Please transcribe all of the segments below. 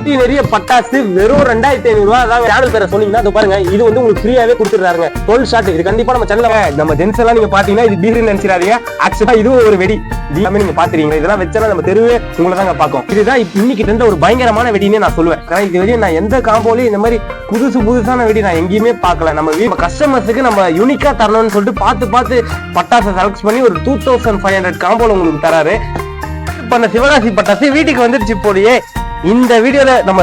சுத்தி நிறைய பட்டாசு வெறும் ரெண்டாயிரத்தி ஐநூறு ரூபாய் அதாவது சேனல் பேரை சொன்னீங்கன்னா அது பாருங்க இது வந்து உங்களுக்கு ஃப்ரீயாவே கொடுத்துருக்காருங்க டுவெல் ஷாட் இது கண்டிப்பா நம்ம சேனல்ல நம்ம ஜென்ஸ் எல்லாம் நீங்க பாத்தீங்கன்னா இது பீர் நினைச்சிடாதீங்க. ஆக்சுவலா இதுவும் ஒரு வெடி. இது எல்லாமே நீங்க பாத்துறீங்க இதெல்லாம் வச்சா நம்ம தெருவே உங்களை தாங்க பார்க்கும். இதுதான் இன்னைக்கு இருந்த ஒரு பயங்கரமான வெடினே நான் சொல்லுவேன். ஏன்னா இது வரையும் நான் எந்த காம்போலையும் இந்த மாதிரி புதுசு புதுசான வெடி நான் எங்கேயுமே பார்க்கல. நம்ம கஸ்டமர்ஸுக்கு நம்ம யூனிக்கா தரணும்னு சொல்லிட்டு பார்த்து பார்த்து பட்டாசை செலக்ட் பண்ணி ஒரு டூ தௌசண்ட் ஃபைவ் ஹண்ட்ரட் காம்போல உங்களுக்கு தராரு. இப்போ அந்த சிவகாசி பட்டாசு வீட்டுக்கு வந்துருச்சு போலயே. இந்த வீடியோல நம்ம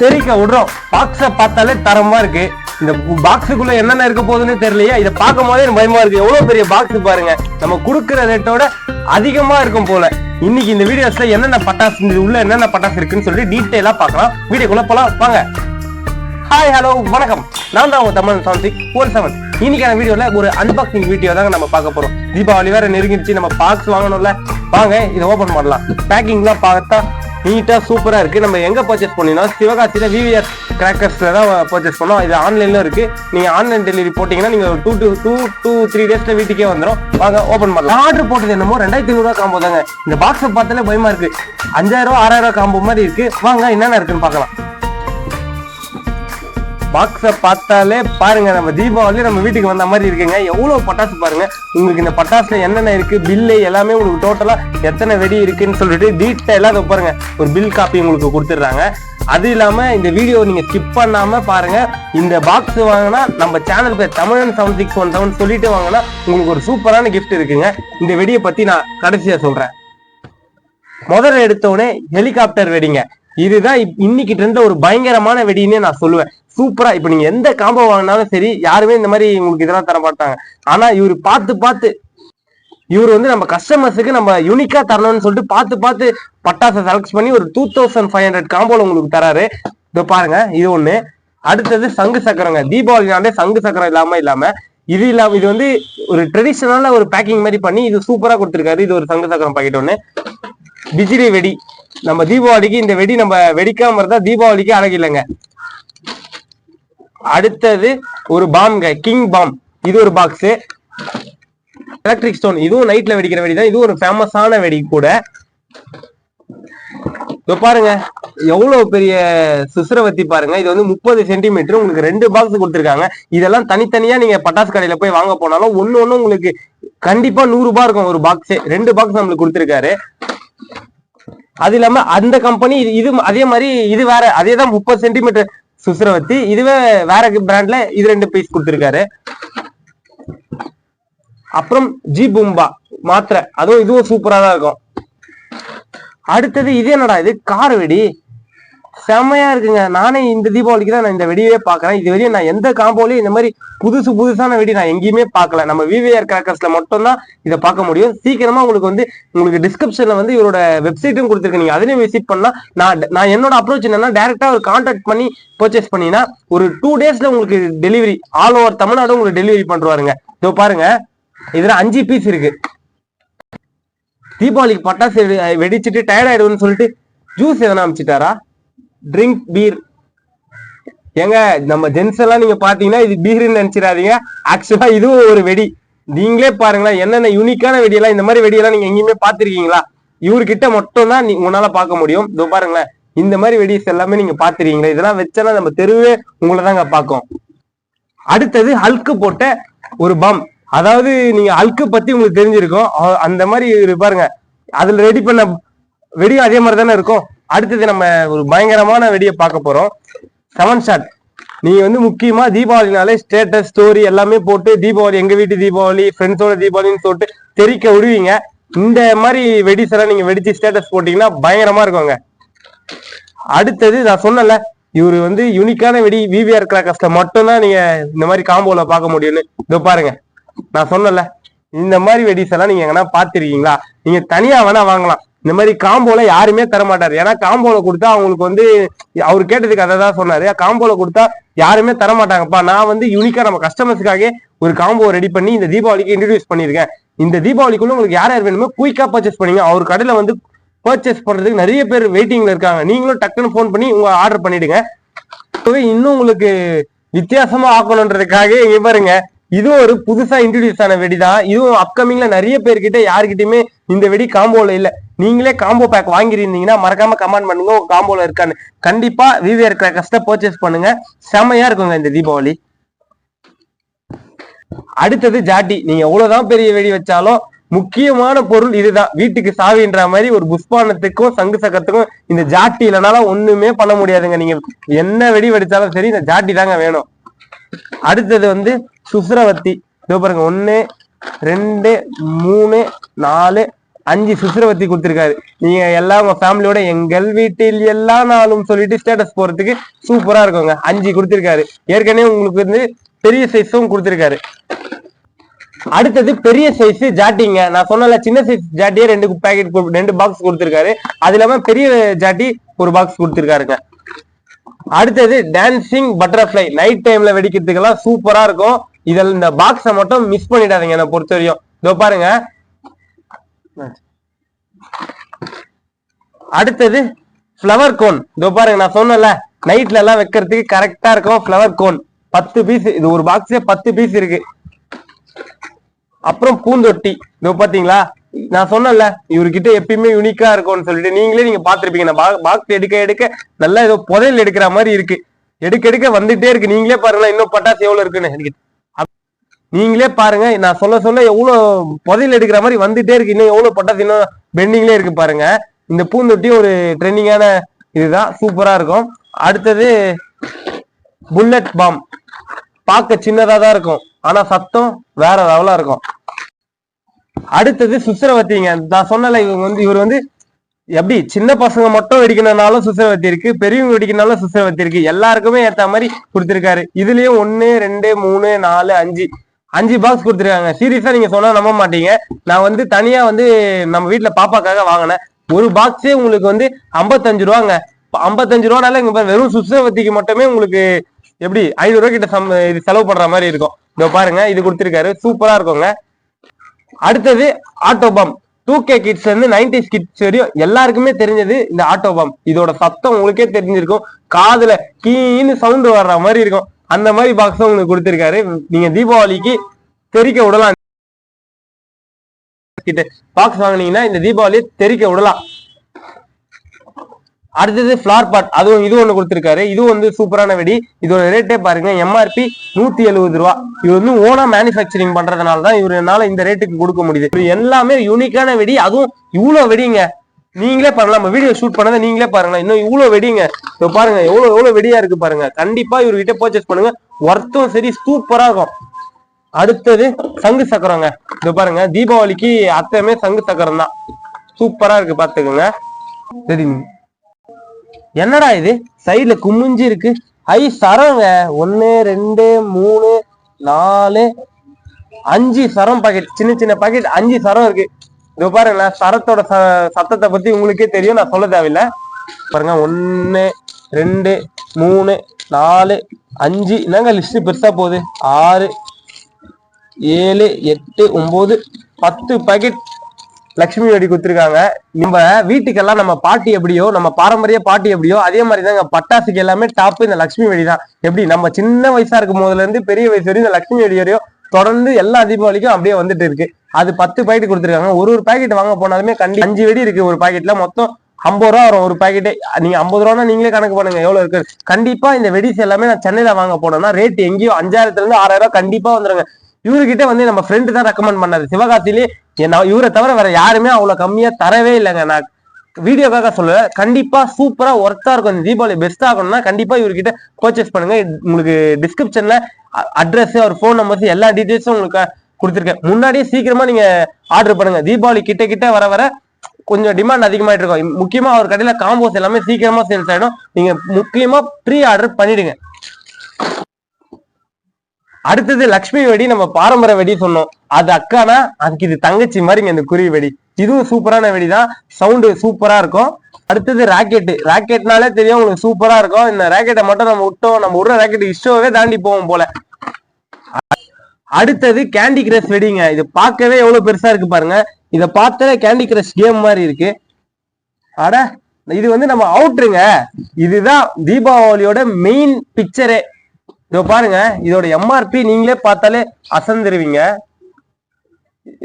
தெரிக்க விடுறோம். பாக்ஸ பார்த்தாலே தரமா இருக்கு. இந்த பாக்ஸுக்குள்ள என்னென்ன இருக்க போகுதுன்னு தெரியலையே. இதை பார்க்கும் போதே எனக்கு பயமா இருக்கு. எவ்வளவு பெரிய பாக்ஸ் பாருங்க. நம்ம கொடுக்குற ரேட்டோட அதிகமா இருக்கும் போல. இன்னைக்கு இந்த வீடியோஸ்ல என்னென்ன பட்டாசு இந்த உள்ள என்னென்ன பட்டாசு இருக்குன்னு சொல்லிட்டு டீட்டெயிலா பார்க்கலாம். வீடியோக்குள்ள போலாம். வாங்க. ஹாய் ஹலோ வணக்கம். நான் தான் உங்க தமிழ் சாந்திக் ஃபோர் செவன் இன்னைக்கான வீடியோல ஒரு அன்பாக்சிங் வீடியோ தாங்க நம்ம பார்க்க போறோம். தீபாவளி வேற நெருங்கிடுச்சு. நம்ம பாக்ஸ் வாங்கணும்ல. வாங்க இதை ஓபன் பண்ணலாம். பேக்கிங்லாம் பார்த்தா நீட்டாக சூப்பராக இருக்குது நம்ம எங்கே பர்ச்சேஸ் பண்ணினோம் சிவகாசியில் விவிஆர் கிராக்கர்ஸில் தான் பர்ச்சேஸ் பண்ணோம். இது ஆன்லைனில் இருக்குது நீங்கள் ஆன்லைன் டெலிவரி போட்டிங்கன்னா நீங்கள் two two two two three டேஸில் வீட்டுக்கே வந்துடும் வாங்க ஓப்பன் பண்ணலாம். ஆர்டர் போட்டது என்னமோ ரெண்டாயிரத்தி ஐநூறுரூவா காம்போ தாங்க. இந்த பாக்ஸை பார்த்தாலே பயமாக இருக்குது அஞ்சாயிரம் ரூபா ஆறாயிரம் ரூபா காம்போ மாதிரி இருக்குது வாங்க என்னென்ன இருக்குன்னு பார்க்கலாம். பாக்ஸை பார்த்தாலே பாருங்க நம்ம தீபாவளி நம்ம வீட்டுக்கு வந்த மாதிரி இருக்குங்க. எவ்வளவு பட்டாசு பாருங்க. உங்களுக்கு இந்த பட்டாசுல என்னென்ன இருக்கு பில்லு எல்லாமே உங்களுக்கு டோட்டலா எத்தனை வெடி இருக்குன்னு சொல்லிட்டு டீட்டெயிலாக அதை பாருங்க. ஒரு பில் காப்பி உங்களுக்கு கொடுத்துட்றாங்க. அது இல்லாம இந்த வீடியோ நீங்கள் ஸ்கிப் பண்ணாமல் பாருங்க. இந்த பாக்ஸ் வாங்கினா நம்ம சேனல் பேர் தமிழன் செவன் சிக்ஸ் ஒன் செவன் சொல்லிட்டு வாங்கினா உங்களுக்கு ஒரு சூப்பரான கிஃப்ட் இருக்குங்க. இந்த வெடியை பற்றி நான் கடைசியா சொல்கிறேன் முதல்ல எடுத்தோடனே ஹெலிகாப்டர் வெடிங்க. இதுதான் இப்- இன்னைக்கு இருந்த ஒரு பயங்கரமான வெடின்னே நான் சொல்லுவேன். சூப்பரா. இப்ப நீங்க எந்த காம்போ வாங்கினாலும் சரி யாருமே இந்த மாதிரி உங்களுக்கு இதெல்லாம் தர மாட்டாங்க. ஆனா இவர் பார்த்து பார்த்து இவர் வந்து நம்ம கஸ்டமர்ஸுக்கு நம்ம யூனிக்கா தரணும்னு சொல்லிட்டு பார்த்து பார்த்து பட்டாசை செலக்ட் பண்ணி ஒரு டூ தௌசண்ட் ஃபைவ் ஹண்ட்ரட் காம்போல உங்களுக்கு தராரு. இதோ பாருங்க இது ஒண்ணு. அடுத்தது சங்கு சக்கரங்க. தீபாவளினாலே சங்கு சக்கரம் இல்லாம இல்லாம இது இல்லாம இது வந்து ஒரு ட்ரெடிஷனலா ஒரு பேக்கிங் மாதிரி பண்ணி இது சூப்பரா கொடுத்துருக்காரு. இது ஒரு சங்கு சக்கரம் பாக்கெட் ஒண்ணு. பிஜிலி வெடி. நம்ம தீபாவளிக்கு இந்த வெடி நம்ம வெடிக்காம இருந்தா தீபாவளிக்கு அழகு இல்லைங்க. அடுத்தது ஒரு பாம்ங்க கிங் பாம் இது ஒரு பாக்ஸ் எலக்ட்ரிக் ஸ்டோன் இதுவும் நைட்ல வெடிக்கிற வெடி தான். இதுவும் ஒரு ஃபேமஸான வெடி கூட. இதோ பாருங்க. எவ்வளவு பெரிய சுசரவத்தி பாருங்க. இது வந்து முப்பது சென்டிமீட்டர் உங்களுக்கு ரெண்டு பாக்ஸ் கொடுத்துருக்காங்க. இதெல்லாம் தனித்தனியா நீங்க பட்டாசு கடையில போய் வாங்க போனாலும் ஒண்ணு ஒண்ணு உங்களுக்கு கண்டிப்பா நூறு ரூபாய் இருக்கும் ஒரு பாக்ஸே ரெண்டு பாக்ஸ் நம்மளுக்கு கொடுத்துருக்காரு. அது இல்லாம அந்த கம்பெனி இது இது அதே மாதிரி இது வேற. அதே தான் முப்பது சென்டிமீட்டர் சுசரவத்தி. இதுவே வேற பிராண்ட்ல இது ரெண்டு பீஸ் கொடுத்துருக்காரு. அப்புறம் ஜி பூம்பா மாத்திரை. அதுவும் இதுவும் சூப்பரா தான் இருக்கும். அடுத்தது இது என்னடா இது? கார் வெடி செம்மையா இருக்குங்க. நானே இந்த தீபாவளிக்கு தான் நான் இந்த வெடியே பாக்குறேன். இது வரையும் நான் எந்த காம்போலயும் இந்த மாதிரி புதுசு புதுசான வெடி நான் எங்கேயுமே பார்க்கல நம்ம விவிஆர் கிராக்கர்ஸ்ல மட்டும் தான் இதை பார்க்க முடியும். சீக்கிரமா உங்களுக்கு வந்து உங்களுக்கு டிஸ்கிரிப்ஷன்ல வந்து இவரோட வெப்சைட்டும் கொடுத்துருக்கேன் நீங்க அதுலயும் விசிட் பண்ணா நான் நான் என்னோட அப்ரோச் என்னன்னா டேரக்டா ஒரு கான்டாக்ட் பண்ணி பர்ச்சேஸ் பண்ணினா ஒரு டூ டேஸ்ல உங்களுக்கு டெலிவரி ஆல் ஓவர் தமிழ்நாடு உங்களுக்கு டெலிவரி பண்றாருங்க இதோ பாருங்க. இதுல அஞ்சு பீஸ் இருக்கு. தீபாவளிக்கு பட்டாசு வெடி- வெடிச்சிட்டு டயர்ட் ஆயிடும்னு சொல்லிட்டு ஜூஸ் எதனா அமைச்சிட்டாரா? ட்ரிங்க் பீர் ஏங்க நம்ம ஜென்ஸ் எல்லாம் நீங்க பாத்தீங்கன்னா இது பீர்னு நினைச்சிடாதீங்க. ஆக்சுவலா இதுவும் ஒரு வெடி. நீங்களே பாருங்களேன் என்னென்ன யூனிக்கான வெடியெல்லாம் இந்த மாதிரி வெடியெல்லாம் நீங்க எங்கேயுமே பாத்திருக்கீங்களா? இவர்கிட்ட மட்டும் தான் நீ உங்களால பார்க்க முடியும். இதோ பாருங்களேன் இந்த மாதிரி வெடிஸ் எல்லாமே நீங்க பாத்திருக்கீங்களா? இதெல்லாம் வச்சனா நம்ம தெருவே உங்களை தாங்க பார்க்கும். அடுத்தது ஹல்க்கு போட்ட ஒரு பம் அதாவது நீங்க ஹல்க்கு பத்தி உங்களுக்கு தெரிஞ்சிருக்கும். அந்த மாதிரி பாருங்க அதுல ரெடி பண்ண வெடியும் அதே மாதிரி தானே இருக்கும். அடுத்தது நம்ம ஒரு பயங்கரமான வெடியை பார்க்க போறோம். செவன் ஷாட் நீங்க வந்து முக்கியமா தீபாவளினாலே ஸ்டேட்டஸ் ஸ்டோரி எல்லாமே போட்டு தீபாவளி எங்க வீட்டு தீபாவளி ஃப்ரெண்ட்ஸோட தீபாவளின்னு சொல்லிட்டு தெரிக்க விடுவீங்க. இந்த மாதிரி வெடிஸ் எல்லாம் நீங்க வெடிச்சு ஸ்டேட்டஸ் போட்டீங்கன்னா பயங்கரமா இருக்குங்க. அடுத்தது நான் சொன்னல இவர் வந்து யூனிக்கான வெடி விவிஆர் கிராக்கர்ஸ்ல மட்டும்தான் நீங்க இந்த மாதிரி காம்போல பார்க்க முடியும்னு. இதோ பாருங்க நான் சொன்னல இந்த மாதிரி வெடிஸ் எல்லாம் நீங்க எங்கன்னா பாத்திருக்கீங்களா நீங்க தனியா வேணா வாங்கலாம். இந்த மாதிரி காம்போல யாருமே தரமாட்டாரு. ஏன்னா காம்போல கொடுத்தா அவங்களுக்கு வந்து அவர் கேட்டதுக்கு அதை தான் சொன்னாரு. காம்போல கொடுத்தா யாருமே தர மாட்டாங்கப்பா நான் வந்து யூனிக்கா நம்ம கஸ்டமர்ஸ்க்காக ஒரு காம்போ ரெடி பண்ணி இந்த தீபாவளிக்கு இன்ட்ரடியூஸ் பண்ணியிருக்கேன். இந்த தீபாவளிக்குள்ள உங்களுக்கு யார் யார் வேணுமோ குயிக்கா பர்ச்சேஸ் பண்ணீங்க. அவர் கடையில வந்து பர்ச்சேஸ் பண்றதுக்கு நிறைய பேர் வெயிட்டிங்ல இருக்காங்க. நீங்களும் டக்குன்னு ஃபோன் பண்ணி உங்க ஆர்டர் பண்ணிடுங்க. இன்னும் உங்களுக்கு வித்தியாசமா ஆக்கணுன்றதுக்காக இங்க பாருங்க. இதுவும் ஒரு புதுசா இன்ட்ரடியூஸ் ஆன வெடி தான் இதுவும் அப்கமிங்ல நிறைய பேர்கிட்ட யாருக்கிட்டயுமே இந்த வெடி காம்போல இல்லை. நீங்களே காம்போ பேக் வாங்கியிருந்தீங்கன்னா மறக்காம கமெண்ட் பண்ணுங்க. உங்க காம்போல இருக்கான்னு. கண்டிப்பா விவிஆர் கிராக்கர்ஸ்ட பர்ச்சேஸ் பண்ணுங்க. செமையா இருக்குங்க இந்த தீபாவளி. அடுத்தது ஜாட்டி. நீங்க எவ்வளவுதான் பெரிய வெடி வச்சாலும் முக்கியமான பொருள் இதுதான். வீட்டுக்கு சாவின்ற மாதிரி ஒரு புஷ்பானத்துக்கும் சங்கு சக்கத்துக்கும் இந்த ஜாட்டி இல்லைனாலும் ஒண்ணுமே பண்ண முடியாதுங்க. நீங்க என்ன வெடி வெடிச்சாலும் சரி இந்த ஜாட்டி தாங்க வேணும். அடுத்தது வந்து சுசரவத்தி. இதோ பாருங்க. ஒன்னு ரெண்டு மூணு நாலு அஞ்சு சுசுரவத்தி கொடுத்துருக்காரு. நீங்க எல்லாம் உங்க ஃபேமிலியோட எங்கள் வீட்டில் எல்லா நாளும் சொல்லிட்டு ஸ்டேட்டஸ் போறதுக்கு சூப்பரா இருக்குங்க. அஞ்சு கொடுத்துருக்காரு. ஏற்கனவே உங்களுக்கு வந்து பெரிய சைஸும் கொடுத்துருக்காரு. அடுத்தது பெரிய சைஸ் ஜாட்டிங்க. நான் சொன்னல சின்ன சைஸ் ஜாட்டியே ரெண்டு பேக்கெட் ரெண்டு பாக்ஸ் கொடுத்துருக்காரு. அது இல்லாம பெரிய ஜாட்டி ஒரு பாக்ஸ் கொடுத்துருக்காருங்க. அடுத்தது டான்சிங் பட்டர்ஃப்ளை நைட் டைம்ல வெடிக்கிறதுக்கெல்லாம் சூப்பரா இருக்கும். இதில் இந்த பாக்ஸை மட்டும் மிஸ் பண்ணிடாதீங்க என்னை பொறுத்த வரையும் இதோ பாருங்க. அடுத்தது ஃப்ளவர் கோன் இதோ பாருங்க நான் சொன்னல நைட்ல எல்லாம் வைக்கிறதுக்கு கரெக்டா இருக்கும் ஃப்ளவர் கோன் பத்து பீஸ் இது ஒரு பாக்ஸே பத்து பீஸ் இருக்கு. அப்புறம் பூந்தொட்டி. இதோ பாத்தீங்களா? நான் சொன்னேன்ல இவர்கிட்ட எப்பயுமே யூனிக்கா இருக்கும்னு சொல்லிட்டு நீங்களே நீங்க பாத்திருப்பீங்க நான் பாக்ஸ் எடுக்க எடுக்க நல்லா ஏதோ புதையல் எடுக்கிற மாதிரி இருக்கு. எடுக்க எடுக்க வந்துட்டே இருக்கு. நீங்களே பாருங்களா இன்னும் பட்டாசு எவ்வளவு இருக்குன்னு. நீங்களே பாருங்க. நான் சொல்ல சொல்ல எவ்வளவு புதையில் எடுக்கிற மாதிரி வந்துட்டே இருக்கு. இன்னும் எவ்வளவு பட்டாசு இன்னும் பெண்டிங்லேயே இருக்கு பாருங்க. இந்த பூந்தொட்டி ஒரு ட்ரெண்டிங்கான இதுதான். சூப்பரா இருக்கும். அடுத்தது புல்லட் பாம் பார்க்க சின்னதா தான் இருக்கும். ஆனா சத்தம் வேற லெவலா இருக்கும். அடுத்தது சுசரவத்திங்க நான் சொன்னல இவங்க வந்து இவர் வந்து எப்படி சின்ன பசங்க மட்டும் வெடிக்கணும்னாலும் சுசரவத்தி இருக்கு. பெரியவங்க வெடிக்கணும்னாலும் சுசரவத்தி இருக்கு. எல்லாருக்குமே ஏத்த மாதிரி கொடுத்திருக்காரு. இதுலயும் ஒன்னு ரெண்டு மூணு நாலு அஞ்சு. அஞ்சு பாக்ஸ் கொடுத்துருக்காங்க. சீரியஸா நீங்க சொன்னா நம்ப மாட்டீங்க. நான் வந்து தனியா வந்து நம்ம வீட்டுல பாப்பாக்காக வாங்கினேன். ஒரு பாக்ஸே உங்களுக்கு வந்து ஐம்பத்தஞ்சு ரூபாங்க. ஐம்பத்தஞ்சு ரூபானால இங்க பாரு, வெறும் சுசவத்திக்கு மட்டுமே உங்களுக்கு எப்படி ஐநூறு ரூபா கிட்ட சம் இது செலவு பண்ற மாதிரி இருக்கும். இதோ பாருங்க இது கொடுத்துருக்காரு. சூப்பரா இருக்குங்க. அடுத்தது ஆட்டோபம் டூ கே கிட்ஸ் வந்து நைன்டிஸ் கிட்ஸ் வரையும் எல்லாருக்குமே தெரிஞ்சது இந்த ஆட்டோபம் இதோட சத்தம் உங்களுக்கே தெரிஞ்சிருக்கும். காதுல கீன்னு சவுண்ட் வர்ற மாதிரி இருக்கும். அந்த மாதிரி பாக்ஸ் உங்களுக்கு கொடுத்திருக்காரு. நீங்க தீபாவளிக்கு தெறிக்க விடலாம். கிட்ட பாக்ஸ் வாங்குனீங்கன்னா இந்த தீபாவளியை தெறிக்க விடலாம். அடுத்தது ஃபிளார் பாட் அதுவும் இது ஒண்ணு கொடுத்திருக்காரு. இதுவும் வந்து சூப்பரான வெடி. இதோட ரேட்டே பாருங்க. எம்ஆர்பி நூத்தி எழுபது ரூபா. இது வந்து ஓனா மேனுஃபேக்சரிங் பண்றதுனால தான் இவருனால இந்த ரேட்டுக்கு கொடுக்க முடியுது. இது எல்லாமே யூனிக்கான வெடி. அதுவும் இவ்வளவு வெடிங்க. நீங்களே பாருங்க நம்ம வீடியோ ஷூட் பண்ணதை நீங்களே பாருங்க. இன்னும் இவ்வளவு வெடிங்க. இப்போ பாருங்க எவ்வளவு எவ்வளவு வெடியா இருக்கு பாருங்க. கண்டிப்பா இவர்கிட்ட பர்ச்சேஸ் பண்ணுங்க. ஒர்த்தும் சரி சூப்பரா இருக்கும். அடுத்தது சங்கு சக்கரங்க. இது பாருங்க தீபாவளிக்கு அத்தமே சங்கு சக்கரம் தான். சூப்பரா இருக்கு பாத்துக்கோங்க. சரி. என்னடா இது? சைட்ல குமிஞ்சு இருக்கு. ஐ சரங்க. ஒன்னு ரெண்டு மூணு நாலு அஞ்சு சரம் பாக்கெட் சின்ன சின்ன பாக்கெட் அஞ்சு சரம் இருக்கு. இதோ பாருங்களேன் சரத்தோட ச- சத்தத்தை பத்தி உங்களுக்கே தெரியும் நான் சொல்ல தேவையில்ல. பாருங்க ஒன்னு ரெண்டு மூணு நாலு அஞ்சு என்னங்க லிஸ்ட் பெருசா போகுது. ஆறு ஏழு எட்டு ஒன்பது பத்து பாக்கெட் லக்ஷ்மி வெடி கொடுத்துருக்காங்க. நம்ம வீட்டுக்கெல்லாம் நம்ம பாட்டி எப்படியோ நம்ம பாரம்பரிய பாட்டி எப்படியோ அதே மாதிரி தாங்க பட்டாசுக்கு எல்லாமே டாப் இந்த லக்ஷ்மி வெடி தான் எப்படி? நம்ம சின்ன வயசா இருக்கும் போதுல இருந்து பெரிய வயசு வரையும் இந்த லக்ஷ்மி வெடி வரையும் தொடர்ந்து எல்லா தீபாவளிக்கும் அப்படியே வந்துட்டு இருக்கு. அது பத்து பாக்கெட் கொடுத்துருக்காங்க. ஒரு ஒரு பாக்கெட் வாங்க போனாலுமே கண்டி அஞ்சு வெடி இருக்கு ஒரு பாக்கெட்ல மொத்தம் ஐம்பது ரூபா வரும் ஒரு பாக்கெட்டே நீங்க ஐம்பது ரூபானா நீங்களே கணக்கு பண்ணுங்க எவ்வளவு இருக்கு. கண்டிப்பா இந்த வெடிஸ் எல்லாமே நான் சென்னையில வாங்க போனோம்னா ரேட் எங்கேயோ அஞ்சாயிரத்துல இருந்து ஆறாயிரம் ரூபாய் கண்டிப்பா வந்துருங்க. இவர்கிட்ட வந்து நம்ம ஃப்ரெண்டு தான் ரெக்கமெண்ட் பண்ணாரு சிவகாசிலே இவரை தவிர வேற யாருமே அவ்வளவு கம்மியா தரவே இல்லைங்க. நான் வீடியோக்காக சொல்ல கண்டிப்பா சூப்பரா ஒர்த்தா இருக்கும். இந்த தீபாவளி பெஸ்ட் ஆகணும்னா கண்டிப்பா இவர்கிட்ட பர்ச்சேஸ் பண்ணுங்க. உங்களுக்கு டிஸ்கிரிப்ஷன்ல அட்ரஸ் அவர் ஃபோன் நம்பர்ஸ் எல்லா டீடைல்ஸும் உங்களுக்கு கொடுத்துருக்கேன். முன்னாடியே சீக்கிரமா நீங்க ஆர்டர் பண்ணுங்க. தீபாவளி கிட்ட கிட்ட வர வர கொஞ்சம் டிமாண்ட் அதிகமாயிட்டு இருக்கும். முக்கியமா அவர் கடையில காம்போஸ் எல்லாமே சீக்கிரமா சேல்ஸ் ஆயிடும். நீங்க முக்கியமா ப்ரீ ஆர்டர் பண்ணிடுங்க. அடுத்தது லக்ஷ்மி வெடி நம்ம பாரம்பரிய வெடி சொன்னோம். அது அக்கானா? அதுக்கு இது தங்கச்சி மாதிரிங்க இந்த குருவி வெடி. இதுவும் சூப்பரான வெடி தான் சவுண்டு சூப்பரா இருக்கும். அடுத்தது ராக்கெட் ராக்கெட்னாலே தெரியும் உங்களுக்கு சூப்பரா இருக்கும். இந்த ராக்கெட்டை மட்டும் நம்ம விட்டோம். நம்ம விடுற ராக்கெட் இஷ்டவே தாண்டி போவோம் போல. அடுத்தது கேண்டி கிரஷ் வெடிங்க. இது பார்க்கவே எவ்வளவு பெருசா இருக்கு பாருங்க. இதை பார்த்தாலே கேண்டி கிரஷ் கேம் மாதிரி இருக்கு. அட இது வந்து நம்ம அவுட்ருங்க இதுதான் தீபாவளியோட மெயின் பிக்சரே இதோ பாருங்க. இதோட எம்ஆர்பி நீங்களே பார்த்தாலே அசந்துருவீங்க.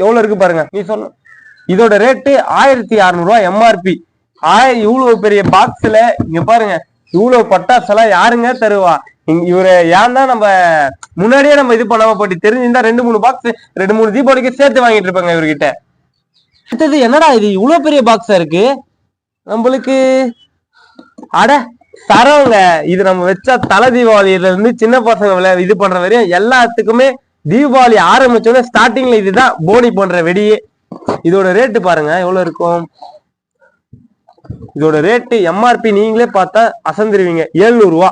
எவ்வளவு இருக்கு பாருங்க. நீ சொன்ன இதோட ரேட்டு ஆயிரத்தி அறுநூறுவா எம்ஆர்பி ஆய இவ்வளவு பெரிய பாக்ஸ்ல இங்க பாருங்க இவ்வளவு பட்டாசெல்லாம் யாருங்க தருவா? இவரு ஏன் தான் நம்ம முன்னாடியே நம்ம இது பண்ணாம போட்டு தெரிஞ்சிருந்தா ரெண்டு மூணு பாக்ஸ் ரெண்டு மூணு தீபாவளிக்கு சேர்த்து வாங்கிட்டு இருப்பாங்க இவர்கிட்ட. அடுத்தது என்னடா இது? இவ்வளவு பெரிய பாக்ஸா இருக்கு? நம்மளுக்கு அட தரோங்க. இது நம்ம வச்சா தலை தீபாவளியில இருந்து சின்ன பசங்க விளையா இது பண்ற வரையும் எல்லாத்துக்குமே தீபாவளி ஆரம்பிச்சோட ஸ்டார்டிங்ல இதுதான் போனி பண்ற வெடியே. இதோட ரேட்டு பாருங்க எவ்வளவு இருக்கும்? இதோட ரேட்டு எம்ஆர்பி நீங்களே பார்த்தா அசந்துருவீங்க. 700 ரூபா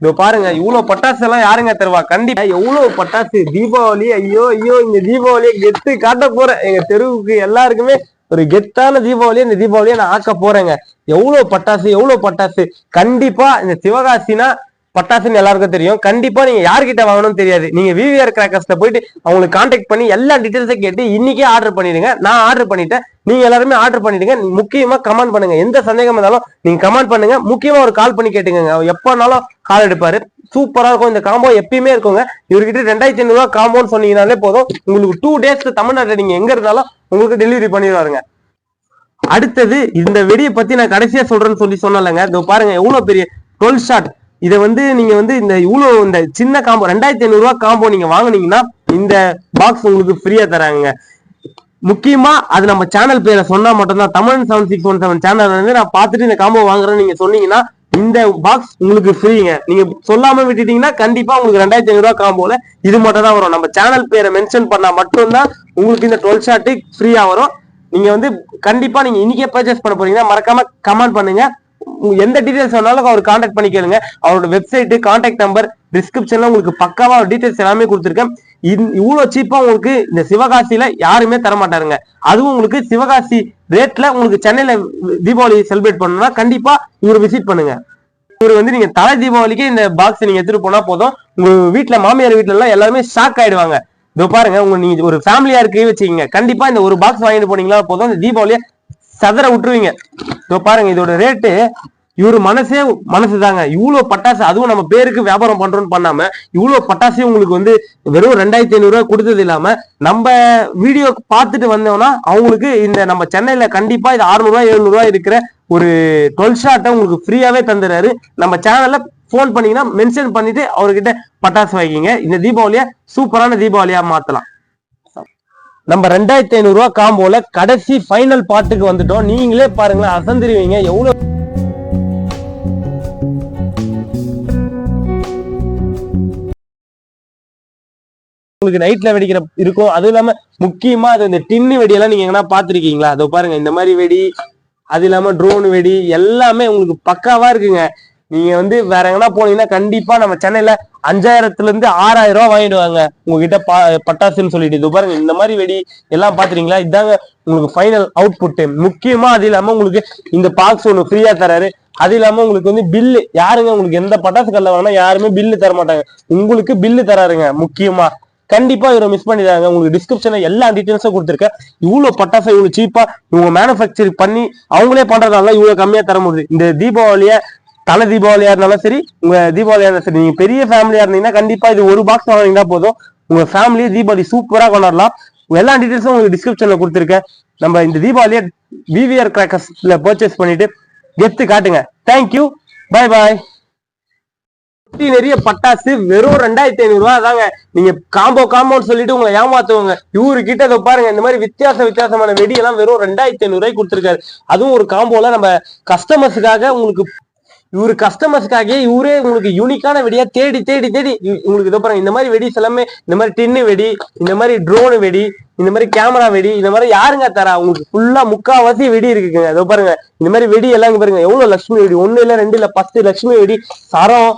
இதோ பாருங்க இவ்வளவு பட்டாசு எல்லாம் யாருங்க தருவா? கண்டிப்பா எவ்வளவு பட்டாசு தீபாவளி ஐயோ ஐயோ இந்த தீபாவளியை கெத்து காட்ட போறேன். எங்க தெருவுக்கு எல்லாருக்குமே ஒரு கெத்தான தீபாவளியை இந்த தீபாவளியை நான் ஆக்க போறேங்க. எவ்வளவு பட்டாசு எவ்வளவு பட்டாசு கண்டிப்பா இந்த சிவகாசினா பட்டாசுன்னு எல்லாருக்கும் தெரியும். கண்டிப்பா நீங்க யார்கிட்ட வாங்கணும்னு தெரியாது. நீங்க விவிஆர் கிராக்கர்ஸ்ல போயிட்டு அவங்களுக்கு கான்டாக்ட் பண்ணி எல்லா டீடைல்ஸும் கேட்டு இன்னைக்கே ஆர்டர் பண்ணிடுங்க. நான் ஆர்டர் பண்ணிட்டேன். நீங்க எல்லாருமே ஆர்டர் பண்ணிடுங்க. முக்கியமா கமெண்ட் பண்ணுங்க. எந்த சந்தேகம் இருந்தாலும் நீங்க கமெண்ட் பண்ணுங்க. முக்கியமா ஒரு கால் பண்ணி கேட்டுங்க அவர் எப்பனாலும் கால் எடுப்பாரு. சூப்பரா இருக்கும். இந்த காம்போ எப்பயுமே இருக்குங்க. இவர்கிட்ட ரெண்டாயிரத்தி ஐநூறு ரூபா காம்போன்னு சொன்னீங்கனாலே போதும். உங்களுக்கு டூ டேஸ்க்கு தமிழ்நாட்டில் நீங்க எங்க இருந்தாலும் உங்களுக்கு டெலிவரி பண்ணிடுவாருங்க. அடுத்தது இந்த வெடியை பத்தி நான் கடைசியா சொல்றேன்னு சொல்லி சொன்னலங்க இதோ பாருங்க எவ்வளவு பெரிய டுவெல் ஷாட் இதை வந்து நீங்க வந்து இந்த இவ்வளோ இந்த சின்ன காம்போ ரெண்டாயிரத்தி ஐநூறுரூவா காம்போ நீங்க வாங்குனீங்கன்னா இந்த பாக்ஸ் உங்களுக்கு ஃப்ரீயா தராங்க முக்கியமா அது நம்ம சேனல் பேரை சொன்னா மட்டும்தான். Tamil seven six one seven channel வந்து நான் பார்த்துட்டு இந்த காம்போ வாங்குறேன்னு நீங்க சொன்னீங்கன்னா இந்த பாக்ஸ் உங்களுக்கு ஃப்ரீங்க நீங்க சொல்லாம விட்டுட்டீங்கன்னா கண்டிப்பா உங்களுக்கு ரெண்டாயிரத்தி ஐநூறு காம்போல இது மட்டும் தான் வரும். நம்ம சேனல் பேரை மென்ஷன் பண்ணா மட்டும்தான் உங்களுக்கு இந்த டுவெல் ஷாட்டு ஃப்ரீயா வரும். நீங்க வந்து கண்டிப்பா நீங்க இன்னைக்கே பர்ச்சேஸ் பண்ண போறீங்கன்னா மறக்காம கமெண்ட் பண்ணுங்க. எந்த டீடைல்ஸ் வேணாலும் அவர் காண்டாக்ட் பண்ணி கேளுங்க. அவரோட வெப்சைட் காண்டாக்ட் நம்பர் டிஸ்கிரிப்ஷன்ல உங்களுக்கு பக்காவா டீடைல்ஸ் எல்லாமே கொடுத்துருக்கேன். இவ்வளவு சீப்பா உங்களுக்கு இந்த சிவகாசியில யாருமே தர மாட்டாருங்க. அதுவும் உங்களுக்கு சிவகாசி ரேட்ல உங்களுக்கு சென்னையில தீபாவளி செலிப்ரேட் பண்ணணும்னா கண்டிப்பா இவரை விசிட் பண்ணுங்க. இவர் வந்து நீங்க தலை தீபாவளிக்கு இந்த பாக்ஸ் நீங்க எடுத்துட்டு போனா போதும். உங்க வீட்டுல மாமியார் வீட்டுல எல்லாம் எல்லாருமே ஷாக் ஆயிடுவாங்க. இதோ பாருங்க உங்க நீங்க ஒரு ஃபேமிலியா இருக்கு வச்சுக்கீங்க. கண்டிப்பா இந்த ஒரு பாக்ஸ் வாங்கிட்டு போனீங்களா போதும். இந்த தீபாவளியை சதற விட்டுருவீங்க. இதோ பாருங்க இதோட ரேட்டு இவர் மனசே மனசு தாங்க இவ்வளோ பட்டாசு அதுவும் நம்ம பேருக்கு வியாபாரம் பண்றோம்னு பண்ணாம இவ்வளோ பட்டாசு உங்களுக்கு வந்து வெறும் ரெண்டாயிரத்தி ஐநூறுரூவா கொடுத்தது இல்லாம நம்ம வீடியோ பார்த்துட்டு வந்தோம்னா அவங்களுக்கு இந்த நம்ம சென்னையில கண்டிப்பா இது அறுநூறுவா எழுநூறுவா இருக்கிற ஒரு டுவெல் ஷாட்டை உங்களுக்கு ஃப்ரீயாவே தந்துடுறாரு. நம்ம சேனல்ல ஃபோன் பண்ணீங்கன்னா மென்ஷன் பண்ணிட்டு அவர்கிட்ட பட்டாசு வாங்கிங்க இந்த தீபாவளியை சூப்பரான தீபாவளியா மாத்தலாம். நம்ம ரெண்டாயிரத்தி ஐநூறு காம்போல கடைசி ஃபைனல் பாட்டுக்கு வந்துட்டோம். நீங்களே பாருங்களேன் அசந்திருவீங்க. எவ்வளவு உங்களுக்கு நைட்ல வெடிக்கிற இருக்கும் அதுவும் இல்லாம முக்கியமா அது இந்த டின்னு வெடியெல்லாம் நீங்க எங்கன்னா பாத்திருக்கீங்களா அதோ பாருங்க இந்த மாதிரி வெடி அது இல்லாம ட்ரோன் வெடி எல்லாமே உங்களுக்கு பக்காவா இருக்குங்க. நீங்க வந்து வேற எங்கன்னா போனீங்கன்னா கண்டிப்பா நம்ம சென்னையில அஞ்சாயிரத்துல இருந்து ஆறாயிரம் ரூபாய் வாங்கிடுவாங்க. உங்ககிட்ட பட்டாசுன்னு சொல்லிட்டு. இது பாருங்க இந்த மாதிரி வெடி எல்லாம் பாத்துறீங்களா இதாங்க உங்களுக்கு ஃபைனல் அவுட்புட் முக்கியமா அது இல்லாம உங்களுக்கு இந்த பாக்ஸ் ஒன்று ஃப்ரீயா தராரு. அது இல்லாம உங்களுக்கு வந்து பில்லு யாருங்க உங்களுக்கு எந்த பட்டாசு கல்ல வாங்கினா யாருமே பில்லு தர மாட்டாங்க. உங்களுக்கு பில்லு தராருங்க முக்கியமா. கண்டிப்பா இவரை மிஸ் பண்ணிடுறாங்க உங்களுக்கு டிஸ்கிரிப்ஷன்ல எல்லா டீட்டெயில்ஸும் கொடுத்துருக்கேன். இவ்வளவு பட்டாசு இவ்வளவு சீப்பா இவங்க மேனுஃபேக்சரிங் பண்ணி அவங்களே பண்றதுனால இவ்வளவு கம்மியா தர முடியுது. இந்த தீபாவளிய தலை தீபாவளியா இருந்தாலும் சரி உங்க தீபாவளியா இருந்தாலும் சரி நீங்க பெரிய ஃபேமிலியா இருந்தீங்கன்னா கண்டிப்பா இது ஒரு பாக்ஸ் வாங்கினா போதும். உங்க ஃபேமிலியை தீபாவளி சூப்பரா கொண்டாடலாம். எல்லா டீடைல்ஸும் உங்களுக்கு டிஸ்கிரிப்ஷன்ல கொடுத்துருக்கேன். நம்ம இந்த தீபாவளியை விவிஆர் கிராக்கர்ஸ்ல பர்ச்சேஸ் பண்ணிட்டு கெத்து காட்டுங்க. தேங்க்யூ பாய் பாய் நிறைய பட்டாசு வெறும் ரெண்டாயிரத்தி ஐநூறு ரூபா தாங்க. நீங்க காம்போ காம்போன்னு சொல்லிட்டு உங்களை ஏமாத்துவாங்க. இவரு கிட்ட அதை பாருங்க இந்த மாதிரி வித்தியாச வித்தியாசமான வெடி எல்லாம் வெறும் ரெண்டாயிரத்தி ஐநூறு ரூபாய் கொடுத்துருக்காரு. அதுவும் ஒரு காம்போல நம்ம கஸ்டமர்ஸுக்காக உங்களுக்கு இவரு கஸ்டமர்ஸ்க்காக இவரே உங்களுக்கு யூனிக்கான வெடியா தேடி தேடி தேடி உங்களுக்கு இதோ பாருங்க இந்த மாதிரி வெடிஸ் எல்லாமே இந்த மாதிரி டின்னு வெடி இந்த மாதிரி ட்ரோன் வெடி இந்த மாதிரி கேமரா வெடி இந்த மாதிரி யாருங்க தரா? உங்களுக்கு ஃபுல்லா முக்காவாசி வெடி இருக்குங்க. இதோ பாருங்க இந்த மாதிரி வெடி எல்லாம் பாருங்க எவ்வளவு லட்சுமி வெடி? ஒண்ணு இல்ல ரெண்டு இல்ல பத்து லட்சுமி வெடி. சரம்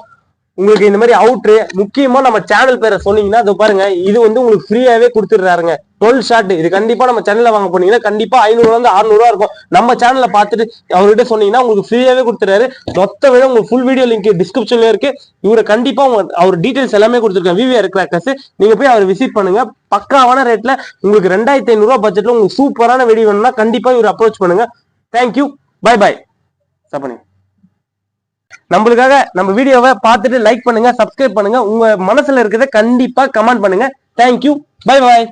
உங்களுக்கு இந்த மாதிரி அவுட்ரு முக்கியமா நம்ம சேனல் பேரை சொன்னீங்கன்னா அதை பாருங்க இது வந்து உங்களுக்கு ஃப்ரீயாவே கொடுத்துடுறாருங்க. டுவெல் ஷாட் இது கண்டிப்பா நம்ம சேனல்ல வாங்க போனீங்கன்னா கண்டிப்பா ஐநூறுல இருந்து ரூபா இருக்கும். நம்ம சேனல்ல பார்த்துட்டு அவர்கிட்ட சொன்னீங்கன்னா உங்களுக்கு ஃப்ரீயாவே கொடுத்துறாரு மொத்த விட உங்களுக்கு ஃபுல் வீடியோ லிங்க் டிஸ்கிரிப்ஷன்ல இருக்கு. இவரை கண்டிப்பா உங்க அவர் டீடைல்ஸ் எல்லாமே கொடுத்துருக்காங்க. விவிஆர் கிராக்கர்ஸ் நீங்க போய் அவர் விசிட் பண்ணுங்க. பக்காவான ரேட்ல உங்களுக்கு ரெண்டாயிரத்தி ஐநூறு பட்ஜெட்ல உங்களுக்கு சூப்பரான வெடி வேணும்னா கண்டிப்பா இவர் அப்ரோச் பண்ணுங்க. தேங்க்யூ பை பாய் சப்பனி நம்மளுக்காக நம்ம வீடியோவை பார்த்துட்டு லைக் பண்ணுங்க சப்ஸ்கிரைப் பண்ணுங்க. உங்க மனசுல இருக்கிறத கண்டிப்பா கமெண்ட் பண்ணுங்க. Thank you bye bye